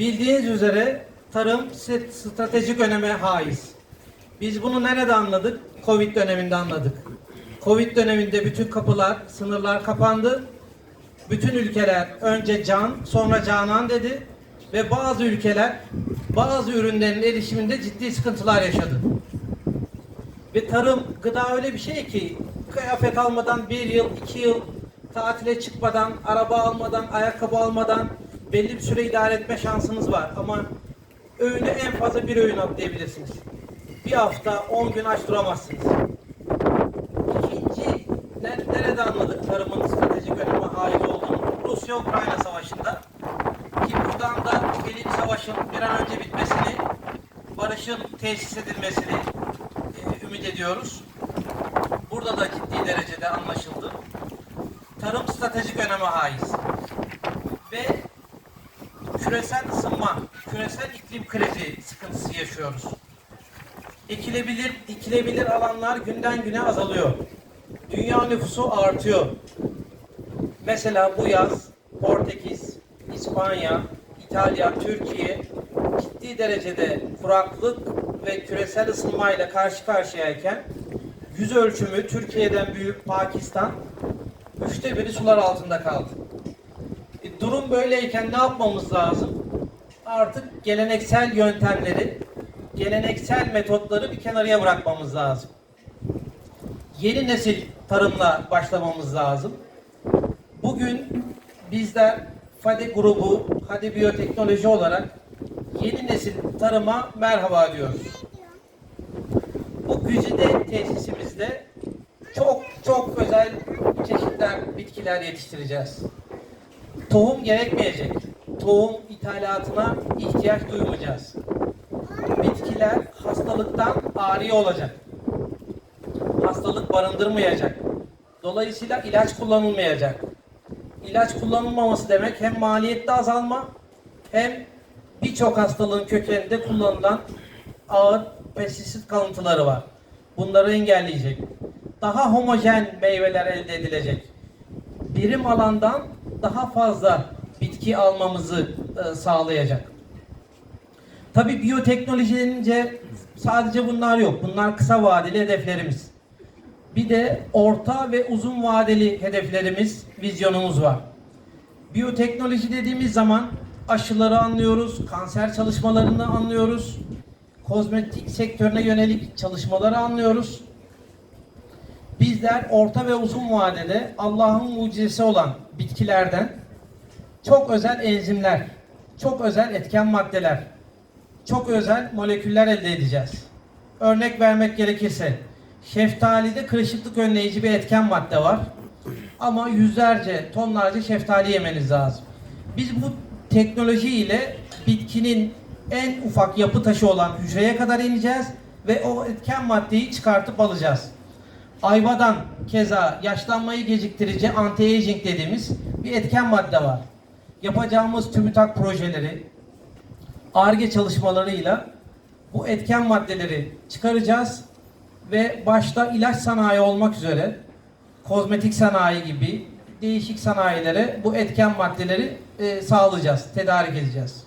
Bildiğiniz üzere tarım st- stratejik öneme haiz. Biz bunu nerede anladık? Covid döneminde anladık. Covid döneminde bütün kapılar, sınırlar kapandı. Bütün ülkeler önce can, sonra canan dedi ve bazı ülkeler bazı ürünlerin erişiminde ciddi sıkıntılar yaşadı. Ve tarım, gıda öyle bir şey ki kıyafet almadan bir yıl, iki yıl tatile çıkmadan, araba almadan, ayakkabı almadan belli bir süre idare etme şansınız var. Ama öğünü en fazla bir öğün atlayabilirsiniz. Bir hafta, on gün aç duramazsınız. İkinci, ne- nerede anladık tarımın stratejik öneme haiz olduğunu? Rusya-Ukrayna savaşında. Ki buradan da Birinci Savaş'ın bir an önce bitmesini, barışın tesis edilmesini e, ümit ediyoruz. Burada da ciddi derecede anlaşıldı. Tarım stratejik öneme haiz. Ve küresel ısınma, küresel iklim krizi sıkıntısı yaşıyoruz. Ekilebilir, ekilebilir alanlar günden güne azalıyor. Dünya nüfusu artıyor. Mesela bu yaz Portekiz, İspanya, İtalya, Türkiye ciddi derecede kuraklık ve küresel ısınmayla karşı karşıyayken yüz ölçümü Türkiye'den büyük Pakistan üçte biri sular altında kaldı. Durum böyleyken ne yapmamız lazım? Artık geleneksel yöntemleri, geleneksel metotları bir kenarıya bırakmamız lazım. Yeni nesil tarımla başlamamız lazım. Bugün bizler FADE grubu, Hadi Biyoteknoloji olarak yeni nesil tarıma merhaba diyoruz. Bu güzide tesisimizde çok çok özel çeşitler, bitkiler yetiştireceğiz. Tohum gerekmeyecek. Tohum ithalatına ihtiyaç duymayacağız. Bitkiler hastalıktan ari olacak. Hastalık barındırmayacak. Dolayısıyla ilaç kullanılmayacak. İlaç kullanılmaması demek hem maliyette azalma hem birçok hastalığın kökeninde kullanılan ağır pestisit kalıntıları var. Bunları engelleyecek. Daha homojen meyveler elde edilecek. Birim alandan daha fazla bitki almamızı e, sağlayacak. Tabii biyoteknoloji denince sadece bunlar yok. Bunlar kısa vadeli hedeflerimiz. Bir de orta ve uzun vadeli hedeflerimiz, vizyonumuz var. Biyoteknoloji dediğimiz zaman aşıları anlıyoruz, kanser çalışmalarını anlıyoruz, kozmetik sektörüne yönelik çalışmaları anlıyoruz. Bizler orta ve uzun vadede Allah'ın mucizesi olan bitkilerden çok özel enzimler, çok özel etken maddeler, çok özel moleküller elde edeceğiz. Örnek vermek gerekirse şeftalide kırışıklık önleyici bir etken madde var. Ama yüzlerce, tonlarca şeftali yemeniz lazım. Biz bu teknoloji ile bitkinin en ufak yapı taşı olan hücreye kadar ineceğiz ve o etken maddeyi çıkartıp alacağız. Ayvadan keza yaşlanmayı geciktirici anti-aging dediğimiz bir etken madde var. Yapacağımız TÜBİTAK projeleri, ARGE çalışmalarıyla bu etken maddeleri çıkaracağız ve başta ilaç sanayi olmak üzere kozmetik sanayi gibi değişik sanayilere bu etken maddeleri e, sağlayacağız, tedarik edeceğiz.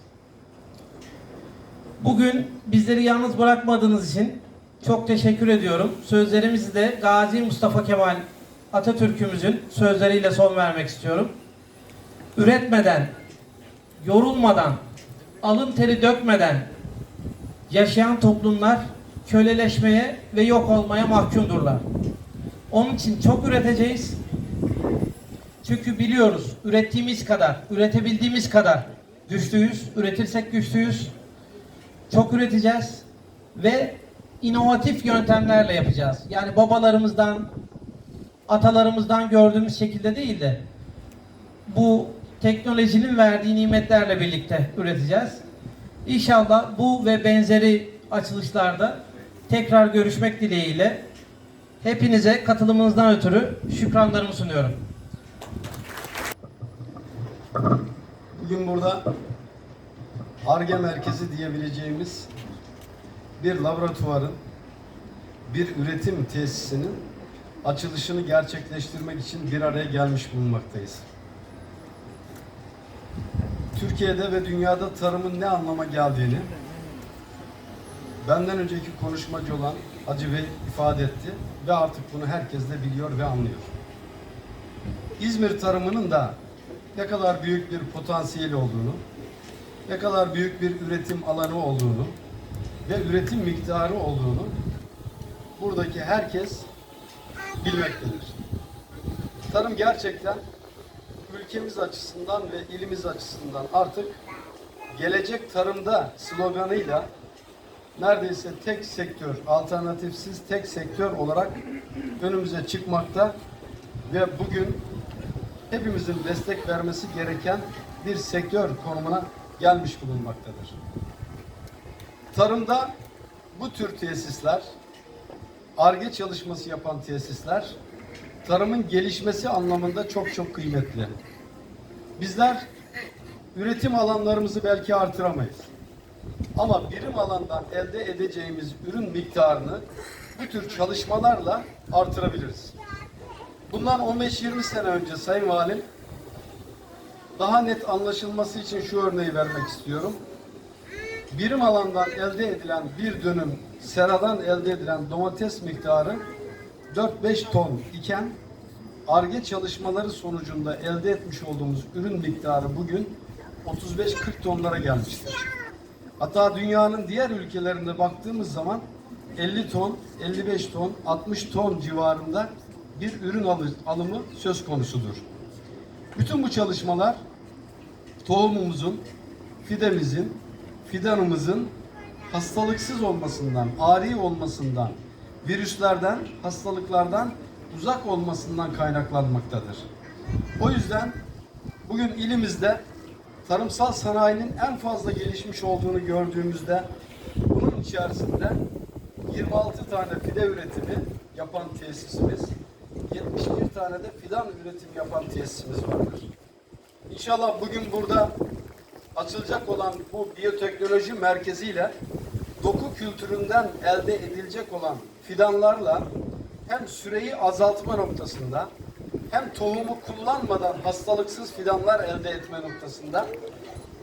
Bugün bizleri yalnız bırakmadığınız için çok teşekkür ediyorum. Sözlerimizi de Gazi Mustafa Kemal Atatürk'ümüzün sözleriyle son vermek istiyorum. Üretmeden, yorulmadan, alın teri dökmeden yaşayan toplumlar köleleşmeye ve yok olmaya mahkumdurlar. Onun için çok üreteceğiz. Çünkü biliyoruz ürettiğimiz kadar, üretebildiğimiz kadar güçlüyüz. Üretirsek güçlüyüz. Çok üreteceğiz ve inovatif yöntemlerle yapacağız. Yani babalarımızdan, atalarımızdan gördüğümüz şekilde değil de bu teknolojinin verdiği nimetlerle birlikte üreteceğiz. İnşallah bu ve benzeri açılışlarda tekrar görüşmek dileğiyle hepinize katılımınızdan ötürü şükranlarımı sunuyorum. Bugün burada ARGE merkezi diyebileceğimiz bir laboratuvarın, bir üretim tesisinin açılışını gerçekleştirmek için bir araya gelmiş bulunmaktayız. Türkiye'de ve dünyada tarımın ne anlama geldiğini benden önceki konuşmacı olan Hacı Bey ifade etti ve artık bunu herkes de biliyor ve anlıyor. İzmir tarımının da ne kadar büyük bir potansiyeli olduğunu, ne kadar büyük bir üretim alanı olduğunu ve üretim miktarı olduğunu buradaki herkes bilmektedir. Tarım gerçekten ülkemiz açısından ve ilimiz açısından artık gelecek tarımda sloganıyla neredeyse tek sektör, alternatifsiz tek sektör olarak önümüze çıkmakta ve bugün hepimizin destek vermesi gereken bir sektör konumuna gelmiş bulunmaktadır. Tarımda bu tür tesisler, ARGE çalışması yapan tesisler, tarımın gelişmesi anlamında çok çok kıymetli. Bizler üretim alanlarımızı belki artıramayız. Ama birim alandan elde edeceğimiz ürün miktarını bu tür çalışmalarla artırabiliriz. Bundan 15-20 sene önce Sayın Valim daha net anlaşılması için şu örneği vermek istiyorum. Birim alandan elde edilen bir dönüm seradan elde edilen domates miktarı 4-5 ton iken ARGE çalışmaları sonucunda elde etmiş olduğumuz ürün miktarı bugün 35-40 tonlara gelmiştir. Hatta dünyanın diğer ülkelerinde baktığımız zaman 50 ton, 55 ton, 60 ton civarında bir ürün alı- alımı söz konusudur. Bütün bu çalışmalar tohumumuzun, fidemizin, fidanımızın hastalıksız olmasından, ari olmasından, virüslerden, hastalıklardan uzak olmasından kaynaklanmaktadır. O yüzden bugün ilimizde tarımsal sanayinin en fazla gelişmiş olduğunu gördüğümüzde bunun içerisinde 26 tane fide üretimi yapan tesisimiz, 71 tane de fidan üretimi yapan tesisimiz vardır. İnşallah bugün burada açılacak olan bu biyoteknoloji merkeziyle doku kültüründen elde edilecek olan fidanlarla hem süreyi azaltma noktasında hem tohumu kullanmadan hastalıksız fidanlar elde etme noktasında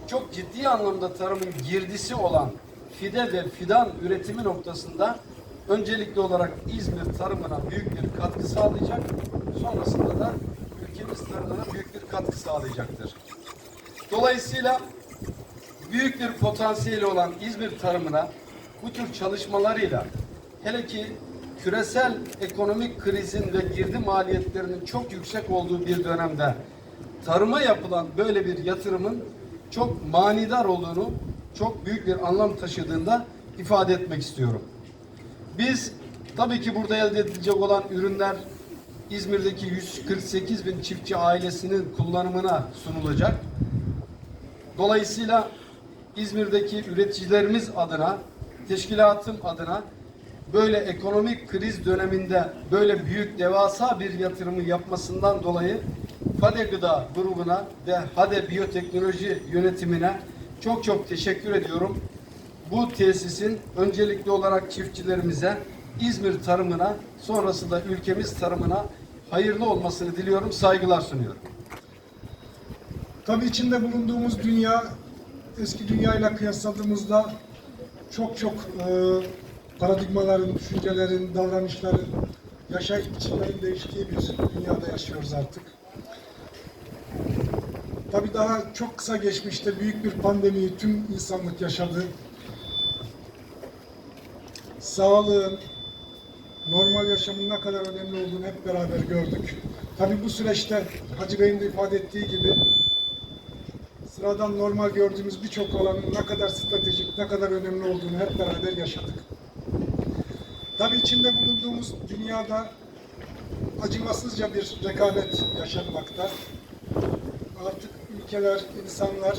çok ciddi anlamda tarımın girdisi olan fide ve fidan üretimi noktasında öncelikli olarak İzmir tarımına büyük bir katkı sağlayacak. Sonrasında da ülkemiz tarımına büyük bir katkı sağlayacaktır. Dolayısıyla büyük bir potansiyeli olan İzmir tarımına bu tür çalışmalarıyla hele ki küresel ekonomik krizin ve girdi maliyetlerinin çok yüksek olduğu bir dönemde tarıma yapılan böyle bir yatırımın çok manidar olduğunu, çok büyük bir anlam taşıdığında ifade etmek istiyorum. Biz tabii ki burada elde edilecek olan ürünler İzmir'deki 148 bin çiftçi ailesinin kullanımına sunulacak. Dolayısıyla İzmir'deki üreticilerimiz adına, teşkilatım adına böyle ekonomik kriz döneminde böyle büyük devasa bir yatırımı yapmasından dolayı Fade Gıda grubuna ve Hade Biyoteknoloji yönetimine çok çok teşekkür ediyorum. Bu tesisin öncelikli olarak çiftçilerimize, İzmir tarımına, sonrasında da ülkemiz tarımına hayırlı olmasını diliyorum, saygılar sunuyorum. Tabii içinde bulunduğumuz dünya eski dünyayla kıyasladığımızda çok çok e, paradigmaların, düşüncelerin, davranışların, yaşayış biçimlerin değiştiği bir dünyada yaşıyoruz artık. Tabii daha çok kısa geçmişte büyük bir pandemiyi tüm insanlık yaşadı. Sağlığın, normal yaşamın ne kadar önemli olduğunu hep beraber gördük. Tabii bu süreçte Hacı Bey'in de ifade ettiği gibi sıradan normal gördüğümüz birçok alanın ne kadar stratejik, ne kadar önemli olduğunu hep beraber yaşadık. Tabii içinde bulunduğumuz dünyada acımasızca bir rekabet yaşanmakta. Artık ülkeler, insanlar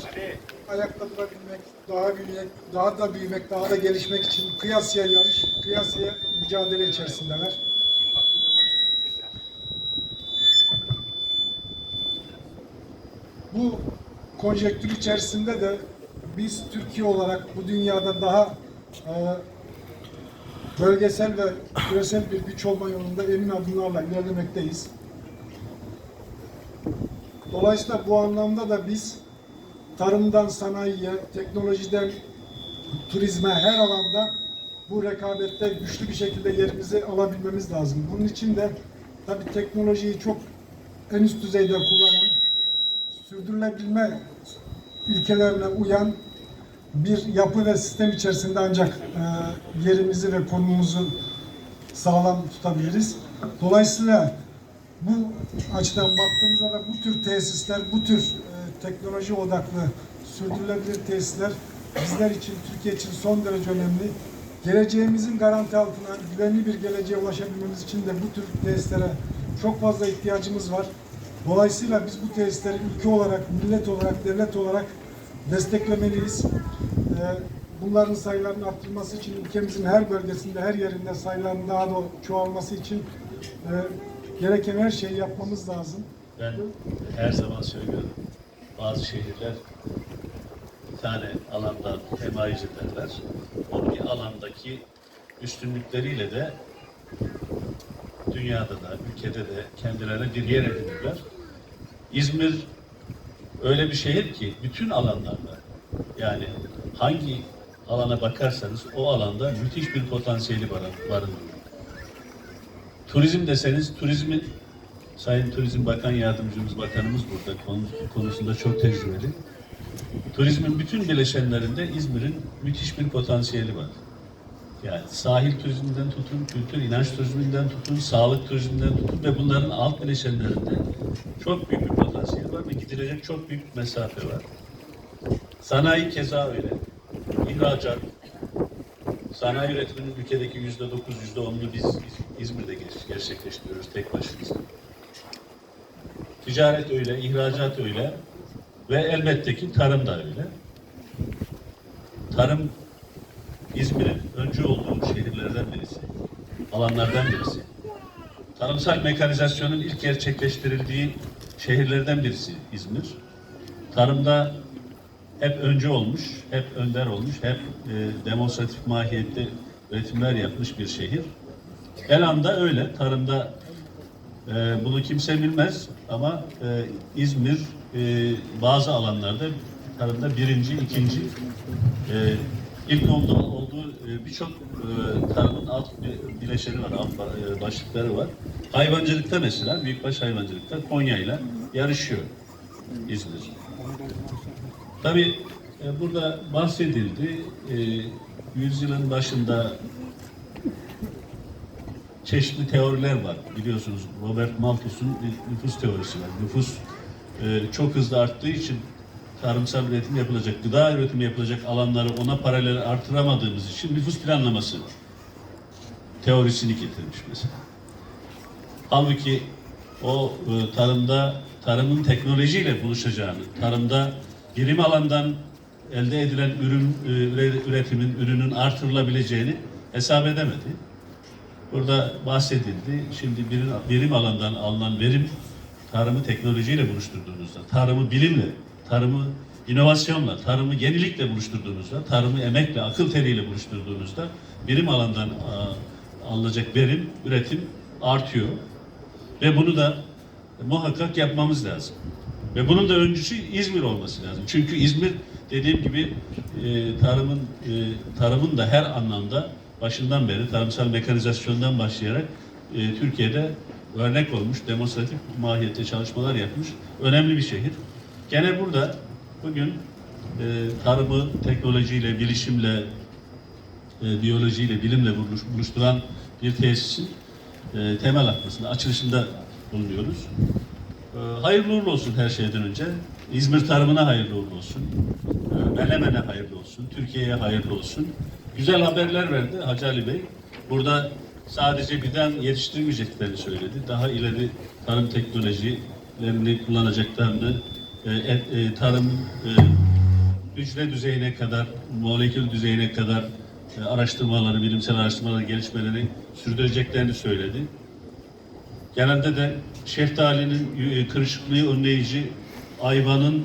ayakta durabilmek, daha büyümek, daha da büyümek, daha da gelişmek için kıyasıya yarış, kıyasıya mücadele içerisindeler. Bu konjektür içerisinde de biz Türkiye olarak bu dünyada daha e, bölgesel ve küresel bir güç olma yolunda emin adımlarla ilerlemekteyiz. Dolayısıyla bu anlamda da biz tarımdan sanayiye, teknolojiden turizme her alanda bu rekabette güçlü bir şekilde yerimizi alabilmemiz lazım. Bunun için de tabii teknolojiyi çok en üst düzeyde kullanan, sürdürülebilme ilkelerine uyan bir yapı ve sistem içerisinde ancak e, yerimizi ve konumumuzu sağlam tutabiliriz. Dolayısıyla bu açıdan baktığımızda da bu tür tesisler, bu tür e, teknoloji odaklı sürdürülebilir tesisler bizler için, Türkiye için son derece önemli. Geleceğimizin garanti altına güvenli bir geleceğe ulaşabilmemiz için de bu tür tesislere çok fazla ihtiyacımız var. Dolayısıyla biz bu tesisleri ülke olarak, millet olarak, devlet olarak desteklemeliyiz. Ee, Bunların sayılarının arttırılması için ülkemizin her bölgesinde, her yerinde sayıların daha da çoğalması için e, gereken her şeyi yapmamız lazım. Ben her zaman söylüyorum. Bazı şehirler bir tane alandan temayüz ederler. O bir alandaki üstünlükleriyle de dünyada da, ülkede de kendilerine bir yer edinirler. İzmir öyle bir şehir ki bütün alanlarda yani hangi alana bakarsanız o alanda müthiş bir potansiyeli barın- barındırıyor. Turizm deseniz turizmin Sayın Turizm Bakan Yardımcımız Bakanımız burada konu- konusunda çok tecrübeli. Turizmin bütün bileşenlerinde İzmir'in müthiş bir potansiyeli var. Yani sahil turizminden tutun, kültür inanç turizminden tutun, sağlık turizminden tutun ve bunların alt bileşenlerinde çok büyük bir potansiyel var ve gidilecek çok büyük mesafe var. Sanayi keza öyle. İhracat, sanayi üretiminin ülkedeki yüzde dokuz, yüzde onunu biz İzmir'de ger- gerçekleştiriyoruz tek başımıza. Ticaret öyle, ihracat öyle ve elbette ki tarım da öyle. Tarım İzmir'in öncü olduğu şehirlerden birisi, alanlardan birisi. Tarımsal mekanizasyonun ilk gerçekleştirildiği şehirlerden birisi İzmir. Tarımda hep önce olmuş, hep önder olmuş, hep e, demonstratif mahiyette üretimler yapmış bir şehir. Elham'da öyle, tarımda e, bunu kimse bilmez ama e, İzmir e, bazı alanlarda tarımda birinci, ikinci, e, ilk onda olduğu e, birçok e, tarımın alt bi- bileşeni var, alt e, başlıkları var. Hayvancılıkta mesela, büyükbaş hayvancılıkta Konya ile yarışıyor İzmir. Tabii e, burada bahsedildi. Yüzyılın başında çeşitli teoriler var. Biliyorsunuz Robert Malthus'un nüfus teorisi var. Nüfus çok hızlı arttığı için tarımsal üretim yapılacak, gıda üretimi yapılacak alanları ona paralel artıramadığımız için nüfus planlaması teorisini getirmiş mesela. Halbuki o e, tarımda tarımın teknolojiyle buluşacağını, tarımda birim alandan elde edilen ürün e, üre- üretimin ürünün artırılabileceğini hesap edemedi. Burada bahsedildi. Şimdi birim, birim alandan alınan verim tarımı teknolojiyle buluşturduğunuzda, tarımı bilimle, tarımı inovasyonla, tarımı yenilikle buluşturduğunuzda, tarımı emekle, akıl teriyle buluşturduğunuzda birim alandan alınacak verim, üretim artıyor. Ve bunu da muhakkak yapmamız lazım. Ve bunun da öncüsü İzmir olması lazım. Çünkü İzmir dediğim gibi e, tarımın e, tarımın da her anlamda başından beri tarımsal mekanizasyondan başlayarak e, Türkiye'de örnek olmuş, demonstratif mahiyette çalışmalar yapmış önemli bir şehir. Gene burada bugün e, tarımı teknolojiyle, bilişimle, e, biyolojiyle, bilimle buluş- buluşturan bir tesisin e, temel atmasında, açılışında bulunuyoruz. E, hayırlı uğurlu olsun her şeyden önce. İzmir tarımına hayırlı uğurlu olsun. E, Menemen'e hayırlı olsun. Türkiye'ye hayırlı olsun. Güzel haberler verdi Hacı Ali Bey. Burada sadece birden yetiştirmeyeceklerini söyledi. Daha ileri tarım teknolojilerini kullanacaklarını, et- e, tarım e, hücre düzeyine kadar, molekül düzeyine kadar e, araştırmaları, bilimsel araştırmaları, gelişmeleri sürdüreceklerini söyledi. Genelde de şeftalinin e, kırışıklığı önleyici, ayvanın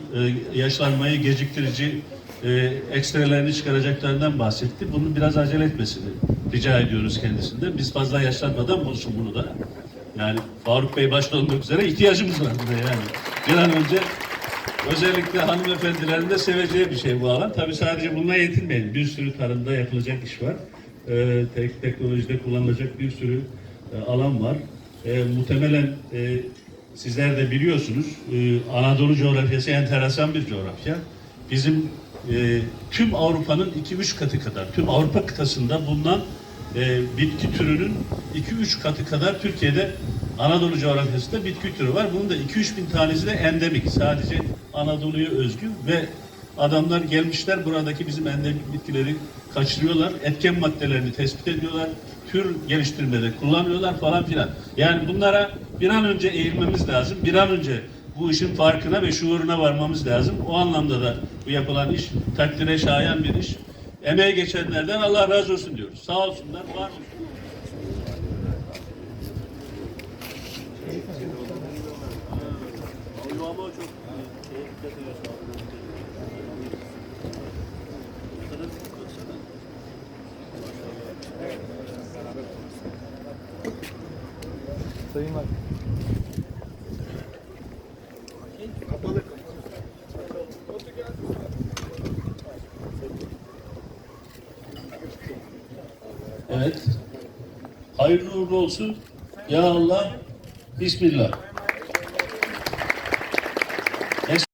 e, yaşlanmayı geciktirici e, ekstrelerini çıkaracaklarından bahsetti. Bunu biraz acele etmesini rica ediyoruz kendisinden. Biz fazla yaşlanmadan bulsun bunu da. Yani Faruk Bey başta olmak üzere ihtiyacımız var buraya yani. Bir an önce Özellikle hanımefendilerin de seveceği bir şey bu alan. Tabii sadece bununla yetinmeyin. Bir sürü tarımda yapılacak iş var. Ee, tek teknolojide kullanılacak bir sürü e, alan var. Ee, muhtemelen e, sizler de biliyorsunuz e, Anadolu coğrafyası enteresan bir coğrafya. Bizim e, tüm Avrupa'nın 2-3 katı kadar, tüm Avrupa kıtasında bulunan e, bitki türünün 2-3 katı kadar Türkiye'de Anadolu coğrafyasında bitki türü var. Bunun da 2-3 bin tanesi de endemik. Sadece Anadolu'ya özgü ve adamlar gelmişler buradaki bizim endemik bitkileri kaçırıyorlar. Etken maddelerini tespit ediyorlar. Tür geliştirmede kullanıyorlar falan filan. Yani bunlara bir an önce eğilmemiz lazım. Bir an önce bu işin farkına ve şuuruna varmamız lazım. O anlamda da bu yapılan iş takdire şayan bir iş. Emeği geçenlerden Allah razı olsun diyoruz. Sağ olsunlar, var olsun. Evet. Hayırlı uğurlu olsun. Ya Allah. Bismillah.